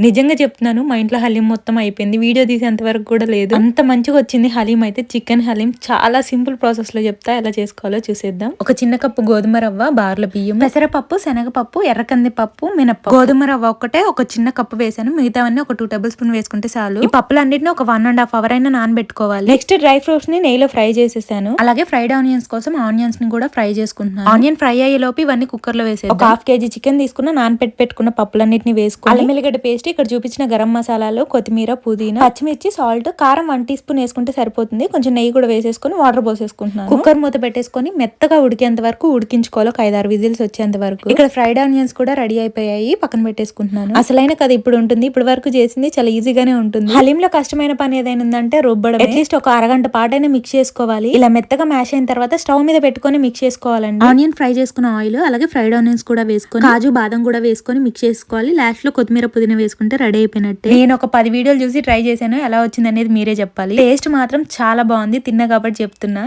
నిజంగా చెప్తున్నాను మా ఇంట్లో హలీం మొత్తం అయిపోయింది. వీడియో తీసేంత వరకు కూడా లేదు. అంత మంచిగా వచ్చింది హలీం అయితే. చికెన్ హలీం చాలా సింపుల్ ప్రాసెస్లో చెప్తా ఎలా చేసుకోవాలో చూసేద్దాం. ఒక చిన్న కప్పు గోధుమ రవ్వ బార్ల బియ్యం పెసరపప్పు శనగపప్పు ఎర్రకంది పప్పు మినప్ప గోధుమ రవ్వ ఒకటే ఒక చిన్న కప్పు వేసాను. మిగతావన్నీ ఒక టూ టేబుల్ స్పూన్ వేసుకుంటే చాలు. ఈ అన్నింటినీ ఒక వన్ అండ్ హాఫ్ అవర్ అయినా నానబెట్టుకోవాలి. నెక్స్ట్ డ్రై ఫ్రూట్స్ని నెయ్యిలో ఫ్రై చేసేసాను. అలాగే ఫ్రైడ్ ఆనియన్స్ కోసం ఆనియన్స్ని కూడా ఫ్రై చేసుకుంటున్నాను. ఆనియన్ ఫ్రై అయ్యే లోపు ఇవన్నీ కుక్కర్లో వేసేది ఒక హాఫ్ కేజీ చికెన్ తీసుకున్న నానబెట్టి పెట్టుకున్న పప్పులన్నింటినీ వేసుకోవాలి మిల్లిగడ్డ పేస్ట్ పేస్ట్ ఇక్కడ చూపించిన గరం మసాలాలు కొత్తిమీర పుదీనా పచ్చిమిర్చి సాల్ట్ కారం వన్ టీ స్పూన్ వేసుకుంటే సరిపోతుంది. కొంచెం నెయ్యి కూడా వేసేసుకుని వాటర్ పోసేసుకుంటున్నాను. కుక్కర్ మూత పెట్టేసుకొని మెత్తగా ఉడికేంత వరకు ఉడికించుకోవాలి. ఒక ఐదారు విజిల్స్ వచ్చేంత వరకు. ఇక్కడ ఫ్రైడ్ ఆనియన్స్ కూడా రెడీ అయిపోయాయి. పక్కన పెట్టేసుకుంటున్నాను. అసలైన కథ ఇప్పుడు ఉంటుంది. ఇప్పుడు వరకు చేసింది చాలా ఈజీగానే ఉంటుంది. హలీంలో కష్టమైన పని ఏదైనా ఉందంటే రుబ్బడం అట్లీస్ట్ ఒక అరగంట పాటైనా మిక్స్ చేసుకోవాలి. ఇలా మెత్తగా మ్యాష్ అయిన తర్వాత స్టవ్ మీద పెట్టుకొని మిక్స్ చేసుకోవాలండి. ఆనియన్ ఫ్రై చేసుకున్న ఆయిల్ అలాగే ఫ్రైడ్ ఆనియన్స్ కూడా వేసుకొని కాజు బాదం కూడా వేసుకొని మిక్స్ చేసుకోవాలి. లాస్ట్లో కొత్తిమీర పుదీనా చేసుకుంటే రెడీ అయిపోయినట్టే. నేను ఒక పది వీడియోలు చూసి ట్రై చేశాను. ఎలా వచ్చింది అనేది మీరే చెప్పాలి. టేస్ట్ మాత్రం చాలా బాగుంది. తిన్నా కాబట్టి చెప్తున్నా.